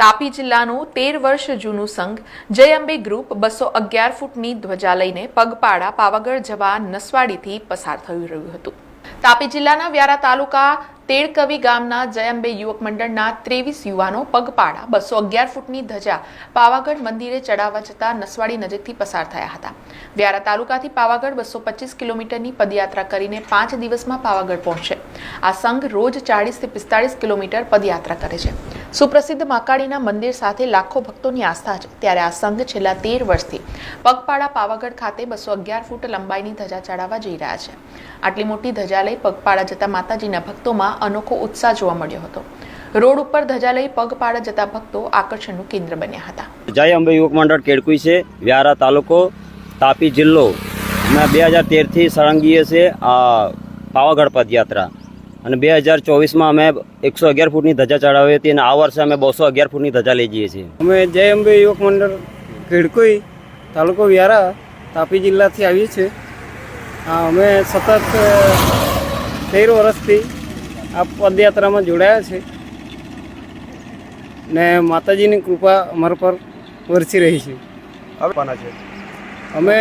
તાપી જિલ્લાનું તેર વર્ષ જૂનું સંઘ જય અંબે ગ્રુપ બસો અગિયાર ફૂટની ધ્વજા લઈને પગપાળા પાવાગઢ જવા નસવાડીથી પસાર થઈ રહ્યું હતું. તાપી જિલ્લાના વ્યારા તાલુકા તેડકવી ગામના જયંબે યુવક મંડળના ત્રેવીસ યુવાનો પગપાળા બસો અગિયાર ફૂટની ધજા પાવાગઢ મંદિરે ચડાવવા જતા નસવાડી નજીકથી પસાર થયા હતા. વ્યારા તાલુકાથી પાવાગઢ બસો પચીસ કિલોમીટરની પદયાત્રા કરીને પાંચ દિવસમાં પાવાગઢ પહોંચશે આ સંઘ રોજ ચાળીસથી પિસ્તાળીસ કિલોમીટર પદયાત્રા કરે છે. સુપ્રસિદ્ધ માકાળીના મંદિર સાથે લાખો ભક્તોની આસ્થા છે. ત્યારે આ સંઘ છેલ્લા તેર વર્ષથી પગપાળા પાવાગઢ ખાતે બસો અગિયાર ફૂટ લંબાઈની ધજા ચડાવવા જઈ રહ્યા છે. આટલી મોટી ધજા લઈ પગપાળા જતા માતાજીના ભક્તોમાં અનોખો ઉત્સાહ જોવા મળ્યો હતો. રોડ ઉપર ધજા લઈ પગપાળા જતા ભક્તો આકર્ષણનું કેન્દ્ર બન્યા હતા. જય અંબે યુવક મંડળ કેડકુઈ છે. વ્યારા તાલુકો તાપી જિલ્લો. મેં બે હજાર તેરથી સળંગીએ છે પાવાગઢ પદયાત્રા. અને બે હજાર ચોવીસમાં અમે એકસો અગિયાર ફૂટની ધજા ચડાવી હતી અને આ વર્ષે અમે બસો અગિયાર ફૂટની ધજા લઈ જઈએ છીએ. અમે જય અંબે યુવક મંડળ ખેડકોઈ તાલુકો વ્યારા તાપી જિલ્લાથી આવીએ છીએ. અમે સતત તેર વર્ષથી આ પદયાત્રામાં જોડાયા છે ને માતાજીની કૃપા અમારા પર વરસી રહી છે. અમે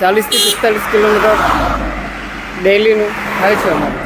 ચાલીસથી પિસ્તાલીસ કિલોમીટર ડેઈલીનું થાય છે અમારે.